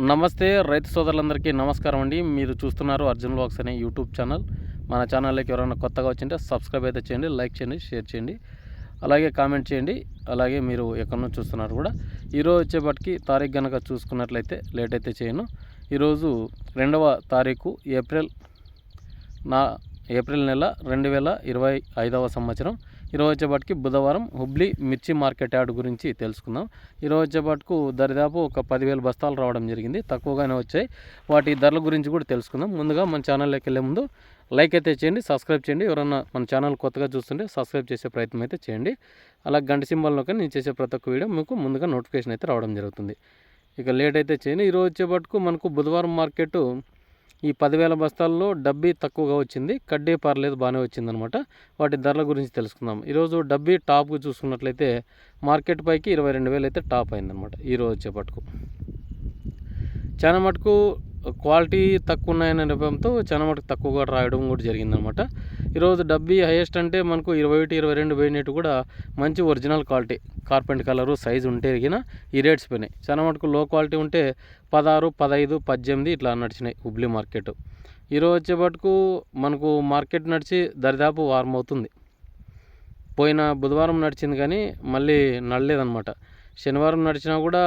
నమస్తే రైతు సోదరులందరికీ నమస్కారం అండి. మీరు చూస్తున్నారు అర్జున్ బ్లాగ్స్ అనే యూట్యూబ్ ఛానల్. మన ఛానల్లోకి ఎవరైనా కొత్తగా వచ్చింటే సబ్స్క్రైబ్ అయితే చేయండి లైక్ చేయండి షేర్ చేయండి. అలాగే కామెంట్ చేయండి. అలాగే మీరు ఎక్కడి నుంచి చూస్తున్నారు కూడా. ఈరోజు వచ్చేపటికి తారీఖు కనుక చూసుకున్నట్లయితే లేట్ అయితే చేయను. ఈరోజు రెండవ తారీఖు ఏప్రిల్ నా ఏప్రిల్ నెల రెండు వేల ఇరవై ఐదవ సంవత్సరం. ఈరోజు వచ్చేపాటికి బుధవారం హుబ్లీ మిర్చి మార్కెట్ యార్డ్ గురించి తెలుసుకుందాం. ఈరోజు వచ్చేపాటుకు దరిదాపు ఒక పదివేల బస్తాలు రావడం జరిగింది. తక్కువగానే వచ్చాయి. వాటి ధరల గురించి కూడా తెలుసుకుందాం. ముందుగా మన ఛానల్లోకి వెళ్ళే ముందు లైక్ అయితే చేయండి సబ్స్క్రైబ్ చేయండి. ఎవరన్నా మన ఛానల్ కొత్తగా చూస్తుంటే సబ్స్క్రైబ్ చేసే ప్రయత్నం అయితే చేయండి. అలా గంట సింబల్లో కానీ నేను చేసే ప్రతి ఒక్క వీడియో మీకు ముందుగా నోటిఫికేషన్ అయితే రావడం జరుగుతుంది. ఇక లేట్ అయితే చేయండి. ఈరోజు వచ్చేపాటుకు మనకు బుధవారం మార్కెట్ ఈ పదివేల బస్తాల్లో డబ్బీ తక్కువగా వచ్చింది కడ్డీ పర్లేదు బాగానే వచ్చిందనమాట. వాటి ధరల గురించి తెలుసుకుందాం. ఈరోజు డబ్బీ టాప్కు చూసుకున్నట్లయితే మార్కెట్ పైకి ఇరవై రెండు వేలు అయితే టాప్ అయిందనమాట ఈరోజు వచ్చేపట్టుకు చాలా మటుకు క్వాలిటీ తక్కువ ఉన్నాయనే నెపంతో చాలా మటుకు తక్కువగా రాయడం కూడా జరిగిందనమాట. ఈరోజు డబ్బీ హైయెస్ట్ అంటే మనకు ఇరవై ఒకటి ఇరవై రెండు పోయినట్టు కూడా మంచి original quality. Carpet colour size ఉంటే ఎగిన ఈ రేట్స్ పోయినాయి. చాలా మటుకు లో క్వాలిటీ ఉంటే పదహారు పదహైదు పద్దెనిమిది ఇట్లా నడిచినాయి హుబ్లీ మార్కెట్. ఈరోజు వచ్చేపట్టుకు మనకు మార్కెట్ నడిచి దరిదాపు వారం అవుతుంది. పోయిన బుధవారం నడిచింది కానీ మళ్ళీ నడలేదనమాట శనివారం నడిచినా కూడా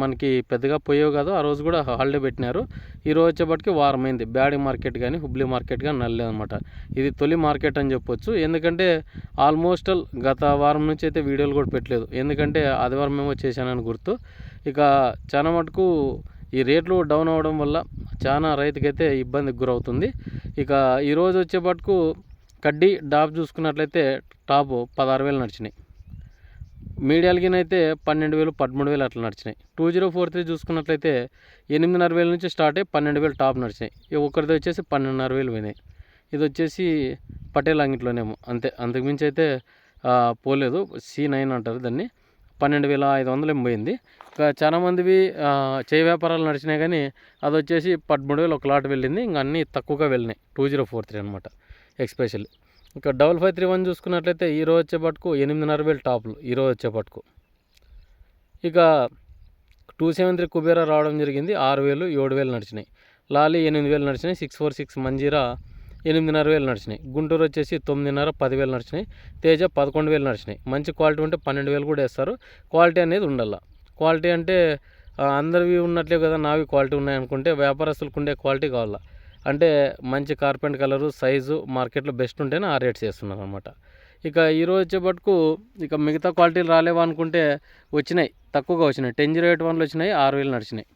మనకి పెద్దగా పోయేవి కాదు. ఆ రోజు కూడా హాలిడే పెట్టినారు. ఈ రోజు వచ్చేపటికి వారం అయింది. బ్యాడీ మార్కెట్ కానీ హుబ్లీ మార్కెట్ కానీ నల్లలేదనమాట ఇది తొలి మార్కెట్ అని చెప్పొచ్చు. ఎందుకంటే ఆల్మోస్ట్ గత వారం నుంచి అయితే వీడియోలు కూడా పెట్టలేదు. ఎందుకంటే ఆదివారం మేము చేశానని గుర్తు. ఇక చాలా మటుకు ఈ రేట్లు డౌన్ అవ్వడం వల్ల చాలా రైతుకైతే ఇబ్బందికి గురవుతుంది. ఇక ఈరోజు వచ్చేపటికు కడ్డీ డాప్ చూసుకున్నట్లయితే టాప్ పదహారు వేలు నడిచినాయి. మీడియాలకినైతే పన్నెండు వేలు పదమూడు వేలు అట్లా నడిచినాయి. టూ జీరో ఫోర్ త్రీ చూసుకున్నట్లయితే ఎనిమిదిన్నర వేల నుంచి స్టార్ట్ అయ్యి పన్నెండు వేలు టాప్ నడిచినాయి. ఒకరిది వచ్చేసి పన్నెండున్నర వేలు పోయినాయి. ఇది వచ్చేసి పటేల్ అంగిట్లోనేమో అంతే అంతకుమించి అయితే పోలేదు. సి నైన్ అంటారు దాన్ని. పన్నెండు వేల ఐదు వందలు ఏం పోయింది. చాలామందివి చేయి వ్యాపారాలు నడిచినాయి కానీ అది వచ్చేసి పదమూడు వేలు ఒక లాట్ వెళ్ళింది. ఇంకా అన్నీ తక్కువగా వెళ్ళినాయి. టూ జీరో ఫోర్ త్రీ అనమాట ఎక్స్పెషల్లీ ఇంకా డబల్ ఫైవ్ త్రీ వన్ చూసుకున్నట్లయితే ఈరోజు వచ్చేపట్టుకు ఎనిమిదిన్నర వేలు టాపులు ఈరోజు వచ్చేపట్టుకు ఇక టూ సెవెన్ త్రీ కుబేరా రావడం జరిగింది. ఆరు వేలు ఏడు వేలు నడిచినాయి. లాలీ ఎనిమిది వేలు నడిచినాయి. సిక్స్ ఫోర్ సిక్స్ మంజీరా ఎనిమిదిన్నర వేలు నడిచినాయి. గుంటూరు వచ్చేసి తొమ్మిదిన్నర పదివేలు నడిచినాయి. తేజ పదకొండు వేలు నడిచినాయి. మంచి క్వాలిటీ ఉంటే పన్నెండు వేలు కూడా వేస్తారు. క్వాలిటీ అనేది ఉండాల క్వాలిటీ అంటే అందరివి ఉన్నట్లే కదా నావి క్వాలిటీ ఉన్నాయనుకుంటే వ్యాపారస్తులకు ఉండే క్వాలిటీ కావాలా అంటే మంచి కార్పెంట్ కలరు సైజు మార్కెట్లో బెస్ట్ ఉంటేనే ఆ రేట్స్ చేస్తున్నారు అనమాట ఇక ఈరోజు వచ్చేపట్టుకు ఇక మిగతా క్వాలిటీలు రాలేవా అనుకుంటే వచ్చినాయి. తక్కువగా వచ్చినాయి. టెన్ జీరో ఎయిట్ వన్లు వచ్చినాయి ఆరు వేలు నడిచినాయి.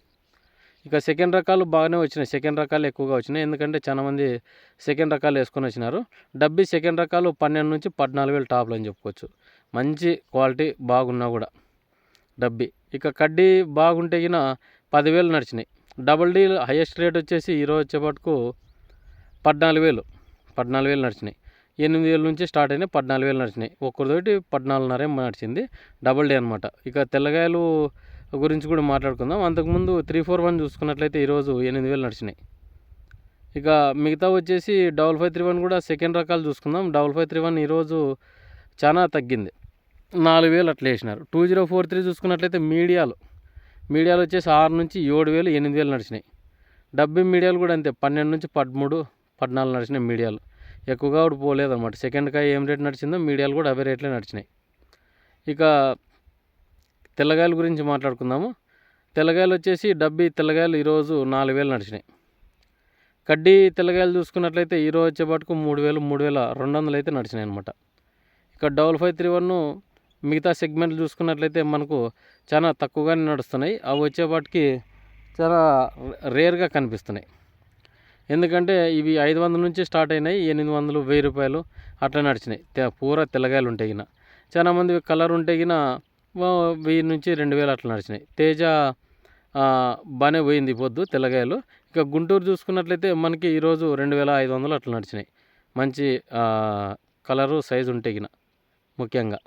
ఇక సెకండ్ రకాలు బాగానే వచ్చినాయి. సెకండ్ రకాలు ఎక్కువగా వచ్చినాయి. ఎందుకంటే చాలామంది సెకండ్ రకాలు వేసుకొని వచ్చినారు. డబ్బీ సెకండ్ రకాలు పన్నెండు నుంచి పద్నాలుగు వేలు టాప్లు అని చెప్పుకోవచ్చు. మంచి క్వాలిటీ బాగున్నా కూడా డబ్బీ. ఇక కడ్డీ బాగుంటే గిన పదివేలు నడిచినాయి. డబుల్ డీ హైయెస్ట్ రేట్ వచ్చేసి ఈరోజు వచ్చేపటుకు పద్నాలుగు వేలు. పద్నాలుగు వేలు నడిచినాయి. ఎనిమిది వేల నుంచి స్టార్ట్ అయినాయి పద్నాలుగు వేలు నడిచినాయి. ఒక్కరితోటి పద్నాలుగున్నర నడిచింది. డబుల్ డే అనమాట ఇక తెల్లగాయలు గురించి కూడా మాట్లాడుకుందాం. అంతకుముందు త్రీ ఫోర్ వన్ చూసుకున్నట్లయితే ఈరోజు ఎనిమిది వేలు నడిచినాయి. ఇక మిగతా వచ్చేసి డబల్ ఫైవ్ త్రీ వన్ కూడా సెకండ్ రకాలు చూసుకుందాం. డబల్ ఫైవ్ త్రీ వన్ ఈరోజు చాలా తగ్గింది. నాలుగు వేలు అట్లా వేసినారు. టూ జీరో ఫోర్ త్రీ చూసుకున్నట్లయితే మీడియాలు మీడియాలు వచ్చేసి ఆరు నుంచి ఏడు వేలు ఎనిమిది వేలు నడిచినాయి. డబ్బింగ్ మీడియాలు కూడా అంతే పన్నెండు నుంచి పదమూడు పద్నాలుగు నడిచినాయి మీడియాలు. ఎక్కువగా కూడా పోలేదన్నమాట. సెకండ్ కాయ ఏం రేట్ నడిచిందో మీడియాలు కూడా అవే రేట్లే నడిచినాయి. ఇక తెల్లగాయల గురించి మాట్లాడుకుందాము. తెల్లగాయలు వచ్చేసి డబ్బి తెల్లగాయలు ఈరోజు నాలుగు వేలు నడిచినాయి. కడ్డీ తెల్లగాయలు చూసుకున్నట్లయితే ఈరోజు వచ్చేపాటుకు మూడు వేలు మూడు వేల రెండు వందలు అయితే నడిచినాయి అనమాట ఇక డబల్ ఫైవ్ త్రీ వన్ మిగతా సెగ్మెంట్లు చూసుకున్నట్లయితే మనకు చాలా తక్కువగానే నడుస్తున్నాయి. అవి వచ్చేపాటికి చాలా రేర్గా కనిపిస్తున్నాయి. ఎందుకంటే ఇవి ఐదు వందల నుంచి స్టార్ట్ అయినాయి ఎనిమిది వందలు వెయ్యి రూపాయలు అట్లా నడిచినాయి. పూర తెల్లగాయలు ఉంటే గిన. చాలామంది కలర్ ఉంటే గిన వెయ్యి నుంచి రెండు వేలు అట్లా నడిచినాయి. తేజ బాగానే పోయింది పొద్దు తెల్లగాయలు. ఇక గుంటూరు చూసుకున్నట్లయితే మనకి ఈరోజు రెండు వేల ఐదు వందలు అట్లా నడిచినాయి. మంచి కలరు సైజు ఉంటే గిన ముఖ్యంగా.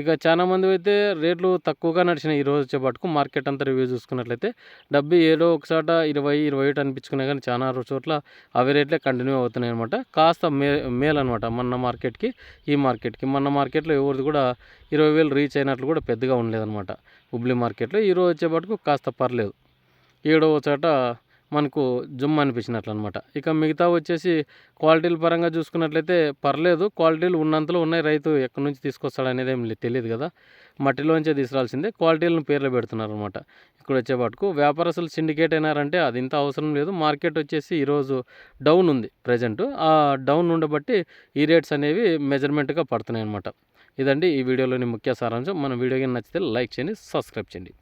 ఇక చాలా మంది అయితే రేట్లు తక్కువగా నడిచినాయి ఈరోజు వచ్చేపాటుకు మార్కెట్ అంతా రివ్యూ చూసుకున్నట్లయితే. డబ్బు ఏదో ఒకసాట ఇరవై ఇరవై ఒకటి అనిపించుకునే కానీ చాలా చోట్ల అవి రేట్లే కంటిన్యూ అవుతున్నాయి అనమాట కాస్త మే మేల్ అనమాట మొన్న మార్కెట్కి ఈ మార్కెట్కి. మొన్న మార్కెట్లో ఎవరిది కూడా ఇరవై వేలు రీచ్ అయినట్లు కూడా పెద్దగా ఉండలేదన్నమాట. హుబ్లీ మార్కెట్లో ఈరోజు వచ్చేపాటుకు కాస్త పర్లేదు. ఏడవ చోట మనకు జుమ్ అనిపించినట్లు అనమాట ఇక మిగతా వచ్చేసి క్వాలిటీల పరంగా చూసుకున్నట్లయితే పర్లేదు క్వాలిటీలు ఉన్నంతలో ఉన్నాయి. రైతు ఎక్కడి నుంచి తీసుకొస్తాడు అనేది ఏం తెలియదు కదా. మట్టిలోంచే తీసుకురాల్సిందే. క్వాలిటీలను పేర్లు పెడుతున్నారు అనమాట ఇక్కడ వచ్చేపాటుకు వ్యాపారస్తులు సిండికేట్ అయినారంటే అది ఇంత అవసరం లేదు. మార్కెట్ వచ్చేసి ఈరోజు డౌన్ ఉంది ప్రజెంట్. ఆ డౌన్ ఉండబట్టి ఈ రేట్స్ అనేవి మెజర్మెంట్గా పడుతున్నాయి అనమాట ఇదండి ఈ వీడియోలోని ముఖ్య సారాంశం. మన వీడియో కానీ నచ్చితే లైక్ చేయండి సబ్స్క్రైబ్ చేయండి.